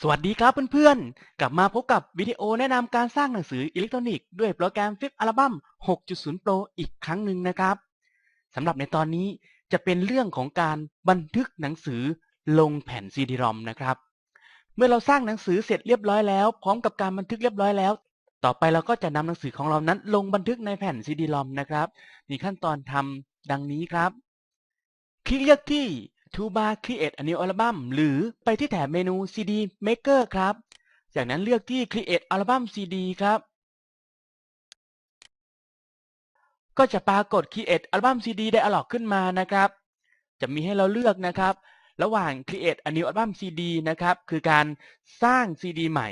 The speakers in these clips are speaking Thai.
สวัสดีครับเพื่อนๆ กลับมาพบกับวิดีโอแนะนำการสร้างหนังสืออิเล็กทรอนิกส์ด้วยโปรแกรม Flip Album 6.0 Pro อีกครั้งหนึ่งนะครับสำหรับในตอนนี้จะเป็นเรื่องของการบันทึกหนังสือลงแผ่น CD-ROM นะครับ เมื่อเราสร้างหนังสือเสร็จเรียบร้อยแล้ว พร้อมกับการบันทึกเรียบร้อยแล้ว ต่อไปเราก็จะนำหนังสือของเรานั้น ลงบันทึกในแผ่น CD-ROM นะครับ มีขั้นตอนทำดังนี้ครับ คลิกเลือกที่ Toolbar Create a new album หรือไปที่แถบเมนู CD Maker ครับ จากนั้นเลือกที่ Create Album CD ครับ ก็จะปรากฏ Create Album CD Dialog ขึ้นมานะครับ จะมีให้เราเลือกนะครับ ระหว่าง Create a new album CD นะครับ คือการสร้าง CD ใหม่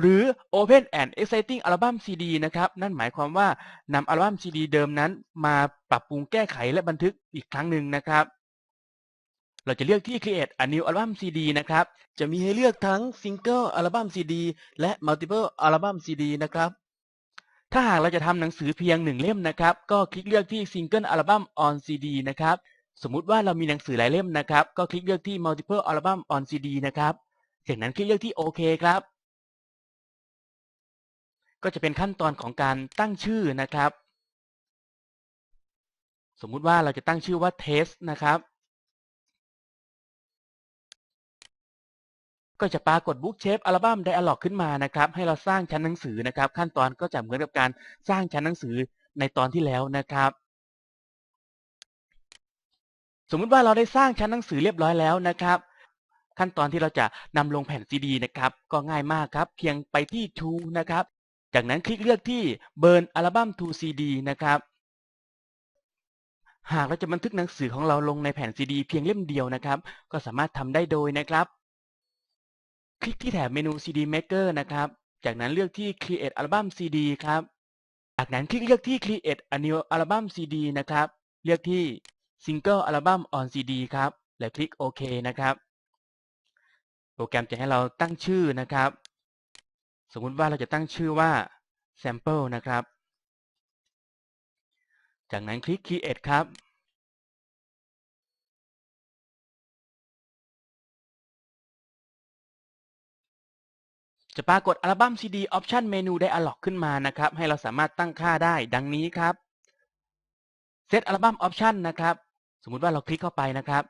หรือ Open and Exciting Album CD นะครับ นั่นหมายความว่านำอัลบั้ม CD เดิมนั้น มาปรับปรุงแก้ไขและบันทึกอีกครั้งหนึ่งนะครับ เราจะเลือกที่ Create a new album CD นะครับ จะมีให้เลือกทั้ง Single Album CD และ Multiple Album CD นะครับ ถ้าหากเราจะทำหนังสือเพียงหนึ่งเล่มนะครับ ก็คลิกเลือกที่ Single Album on CD นะครับ สมมุติว่าเรามีหนังสือหลายเล่มนะครับ ก็คลิกเลือกที่ Multiple Album on CD นะครับ จากนั้นคลิกเลือกที่โอเคครับ ก็จะเป็นขั้นตอนของการตั้งชื่อนะครับ สมมุติว่าเราจะตั้งชื่อว่า Test นะครับ ก็จะปรากฏ Book Shape Album Dialog ขึ้นมานะครับ ให้เราสร้างชั้นหนังสือนะครับ ขั้นตอนก็จะเหมือนกับการสร้างชั้นหนังสือในตอนที่แล้วนะครับ สมมุติว่าเราได้สร้างชั้นหนังสือเรียบร้อยแล้วนะครับ ขั้นตอนที่เราจะนำลงแผ่นซีดีนะครับ ก็ง่ายมากครับ เพียงไปที่ To นะครับ จากนั้นคลิกเลือกที่ Burn Album to CD นะครับหากเราจะบันทึกหนังสือของเราลงในแผ่นซีดีเพียงเล่มเดียวนะครับ ก็สามารถทำได้โดยนะครับ คลิกที่แถบเมนู CD Maker นะครับ จากนั้นเลือกที่ Create Album CD ครับ จากนั้นคลิกเลือกที่ Create a new album CD นะครับ เลือกที่ Single Album on CD ครับ และคลิกโอเคนะครับ โปรแกรมจะให้เราตั้งชื่อนะครับ สมมุติว่าเราจะตั้งชื่อว่า Sample นะครับ จากนั้นคลิก Create ครับ จะปรากฏอัลบั้ม CD Option เมนู Dialog ขึ้นมานะครับ ให้เราสามารถตั้งค่าได้ดังนี้ครับ Set Album Option นะครับ สมมุติว่าเราคลิกเข้าไปนะครับ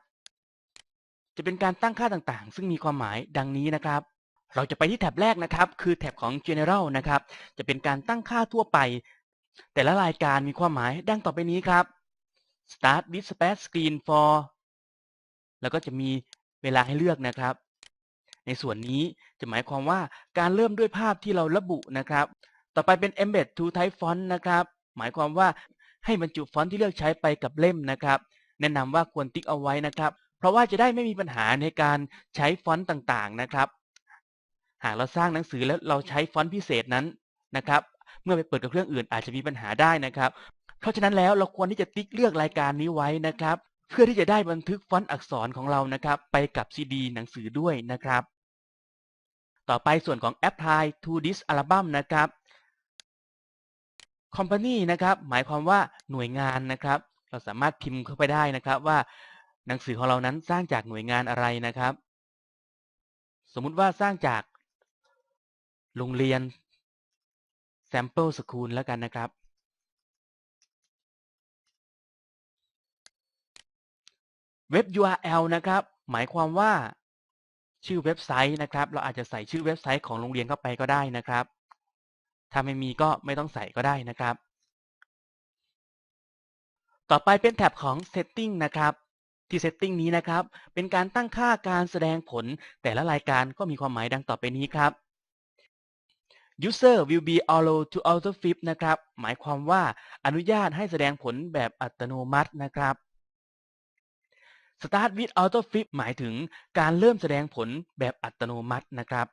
จะเป็นการตั้งค่าต่างๆ ซึ่งมีความหมายดังนี้นะครับ เราจะไปที่แท็บแรกนะครับ คือแท็บของ General นะครับ จะเป็นการตั้งค่าทั่วไป แต่ละรายการมีความหมายดังต่อไปนี้ครับ Start with Splash Screen for แล้วก็จะมีเวลาให้เลือกนะครับ ในส่วนนี้จะหมายความว่าการเริ่มด้วยภาพที่เราระบุนะครับ ต่อไปเป็น embed to type font นะครับ หมายความว่าให้บรรจุฟอนต์ที่เลือกใช้ไปกับเล่มนะครับ แนะนำว่าควรติ๊กเอาไว้นะครับ เพราะว่าจะได้ไม่มีปัญหาในการใช้ฟอนต์ต่างๆนะครับ หากเราสร้างหนังสือแล้วเราใช้ฟอนต์พิเศษนั้นนะครับ เมื่อไปเปิดกับเครื่องอื่นอาจจะมีปัญหาได้นะครับ เพราะฉะนั้นแล้วเราควรที่จะติ๊กเลือกรายการนี้ไว้นะครับ เพื่อที่จะได้บันทึกฟอนต์อักษรของเรานะครับ ไปกับซีดีหนังสือด้วยนะครับ ต่อไปส่วนของ apply to this album นะครับ company นะครับหมายความว่าหน่วยงานนะครับ เราสามารถพิมพ์เข้าไปได้นะครับว่าหนังสือของเรานั้นสร้างจากหน่วยงานอะไรนะครับ สมมุติว่าสร้างจากโรงเรียน sample school แล้วกันนะครับ เว็บ URL นะครับ หมายความว่า ชื่อเว็บไซต์นะครับ เราอาจจะใส่ชื่อเว็บไซต์ของโรงเรียนเข้าไปก็ได้นะครับ ถ้าไม่มีก็ไม่ต้องใส่ก็ได้นะครับ ต่อไปเป็นแท็บของ Setting นะครับ ที่ Setting นี้นะครับ เป็นการตั้งค่าการแสดงผลแต่ละรายการก็มีความหมายดังต่อไปนี้ครับ User will be allowed to auto flip นะครับ หมายความว่าอนุญาตให้แสดงผลแบบอัตโนมัตินะครับ Start with auto flip หมายถึงการเริ่มแสดงผลแบบอัตโนมัตินะครับ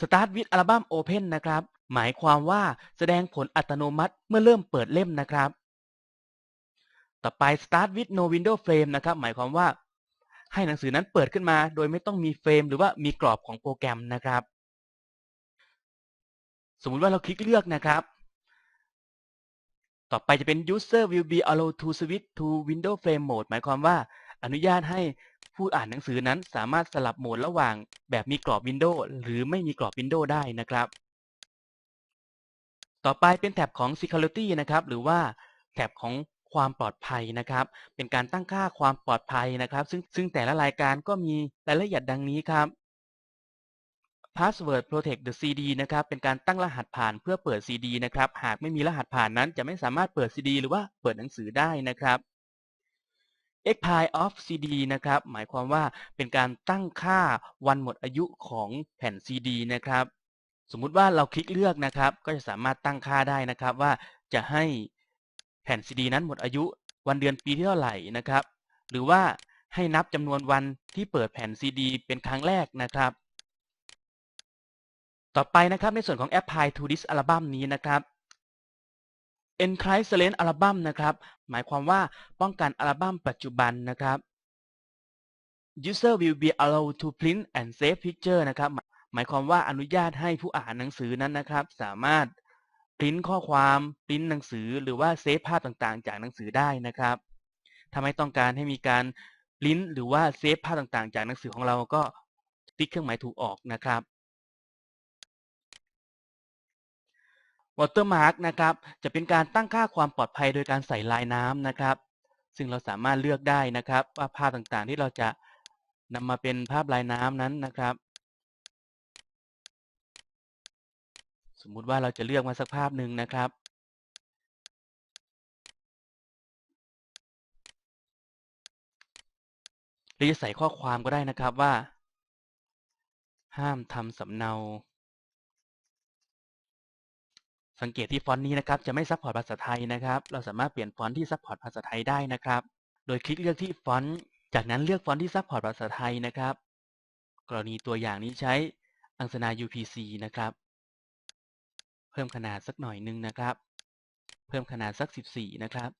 Start with album open นะครับ หมายความว่าแสดงผลอัตโนมัติเมื่อเริ่มเปิดเล่มนะครับ ต่อไป Start with no window frame นะครับ หมายความว่าให้หนังสือนั้นเปิดขึ้นมา โดยไม่ต้องมีเฟรม หรือว่ามีกรอบของโปรแกรมนะครับ สมมุติว่าเราคลิกเลือกนะครับ ต่อไปจะเป็น user will be allowed to switch to window frame mode หมายความว่าอนุญาตให้ผู้อ่านหนังสือนั้นสามารถสลับโหมดระหว่างแบบมีกรอบวินโดว์หรือไม่มีกรอบวินโดว์ได้นะครับ ต่อไปเป็นแท็บของ Security นะครับ หรือว่าแท็บของความปลอดภัยนะครับ เป็นการตั้งค่าความปลอดภัยนะครับ ซึ่งซึ่งแต่ละรายการก็มีรายละเอียดดังนี้ครับ Password Protect the CD นะครับ เป็นการตั้งรหัสผ่านเพื่อเปิด CD นะครับ หากไม่มีรหัสผ่านนั้นจะไม่สามารถเปิด CD หรือว่าเปิดหนังสือได้นะครับ expire of CD นะครับ หมายความว่าเป็นการตั้งค่าวันหมดอายุของแผ่น CD นะครับ สมมุติว่าเราคลิกเลือกนะครับ ก็จะสามารถตั้งค่าได้นะครับ ว่าจะให้แผ่น CD นั้นหมดอายุวันเดือนปีที่เท่าไหร่นะครับ หรือว่าให้นับจำนวนวันที่เปิดแผ่น CD เป็นครั้งแรกนะครับ ต่อไปนะครับในส่วนของ Apply to this album นี้นะครับ Encrypt Album นะครับ หมายความว่าป้องกันอัลบั้มปัจจุบันนะครับ User will be allowed to print and save picture นะครับหมายความว่าอนุญาตให้ผู้อ่านหนังสือนั้นนะครับ สามารถปริ้นข้อความปริ้นหนังสือหรือว่าเซฟภาพต่างๆ จากหนังสือได้นะครับถ้าไม่ต้องการให้มีการปริ้นหรือว่าเซฟภาพต่างๆ จากหนังสือของเราก็ติ๊กเครื่องหมายถูกออกนะครับ Watermark นะครับจะเป็นการตั้งค่าความปลอดภัยโดยการใส่ลายน้ำนะครับ ซึ่งเราสามารถเลือกได้นะครับ ว่าภาพต่างๆที่เราจะนำมาเป็นภาพลายน้ำนั้นนะครับ สมมุติว่าเราจะเลือกมาสักภาพหนึ่งนะครับ หรือจะใส่ข้อความก็ได้นะครับว่า ห้ามทำสำเนา สังเกตที่ฟอนต์นี้นะครับจะไม่ซัพพอร์ตภาษาไทยนะครับ เราสามารถเปลี่ยนฟอนต์ที่ซัพพอร์ตภาษาไทยได้นะครับ โดยคลิกเลือกที่ฟอนต์จากนั้นเลือกฟอนต์ที่ซัพพอร์ตภาษาไทยนะครับ กรณีตัวอย่างนี้ใช้อังสนา UPC นะครับ เพิ่มขนาดสักหน่อยนึงนะครับ เพิ่มขนาดสัก 14 นะครับ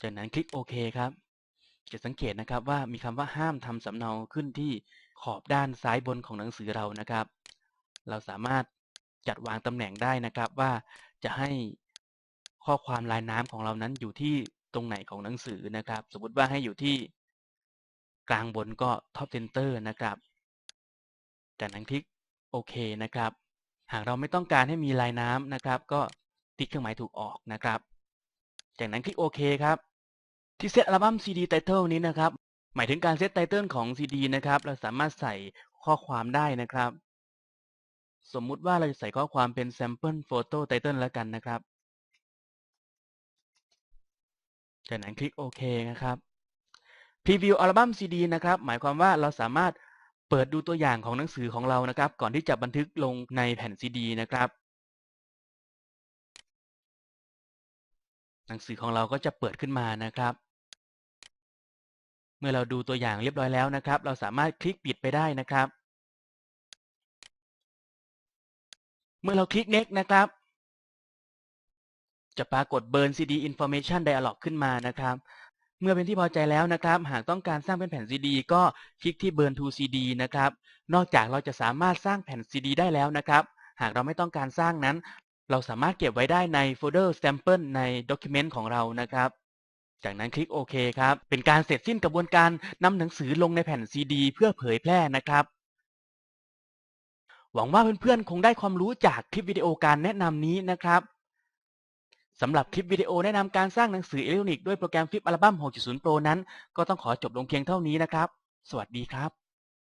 จากนั้นคลิกโอเคครับจะสังเกตนะครับว่ามีคำว่าห้ามทำสำเนาขึ้นที่ขอบด้านซ้ายบนของหนังสือเรานะครับ เราสามารถ จัดวางตำแหน่งได้นะครับว่าจะให้ข้อความลายน้ำของเรานั้นอยู่ที่ตรงไหนของหนังสือนะครับ สมมติว่าให้อยู่ที่กลางบนก็ Top Center นะครับ จากนั้นคลิกโอเคนะครับ หากเราไม่ต้องการให้มีลายน้ำนะครับ ก็ติ๊กเครื่องหมายถูกออกนะครับ จากนั้นคลิกโอเคครับ ที่เซตอัลบั้ม CD Title นี้นะครับ หมายถึงการเซตไตเติลของ CD นะครับ เราสามารถใส่ข้อความได้นะครับ สมมุติว่าเราจะใส่ข้อความเป็น sample photo title แล้วกันนะครับจากนั้นคลิกโอเคนะครับ Preview อัลบั้ม CD นะครับ หมายความว่าเราสามารถเปิดดูตัวอย่างของหนังสือของเรานะครับ ก่อนที่จะบันทึกลงในแผ่น CD นะครับ หนังสือของเราก็จะเปิดขึ้นมานะครับ เมื่อเราดูตัวอย่างเรียบร้อยแล้วนะครับ เราสามารถคลิกปิดไปได้นะครับ เมื่อเราคลิก next นะครับ จะปรากฏ burn CD information dialog ขึ้นมานะครับ เมื่อเป็นที่พอใจแล้วนะครับ หากต้องการสร้างเป็นแผ่น CD ก็คลิกที่ burn to CD นะครับ นอกจากเราจะสามารถสร้างแผ่น CD ได้แล้วนะครับ หากเราไม่ต้องการสร้างนั้น เราสามารถเก็บไว้ได้ในโฟลเดอร์ sample ใน document ของเรานะครับจากนั้นคลิกโอเคครับ เป็นการเสร็จสิ้นกระบวนการนำหนังสือลงในแผ่น CD เพื่อเผยแพร่นะครับ หวังว่าเพื่อนๆ คงได้ความรู้จากคลิปวิดีโอการแนะนำนี้นะครับสำหรับคลิปวิดีโอแนะนำการสร้างหนังสืออิเล็กทรอนิกส์ด้วยโปรแกรมฟิปอัลบั้ม 6.0 Pro นั้น ก็ต้องขอจบลงเพียงเท่านี้นะครับ สวัสดีครับ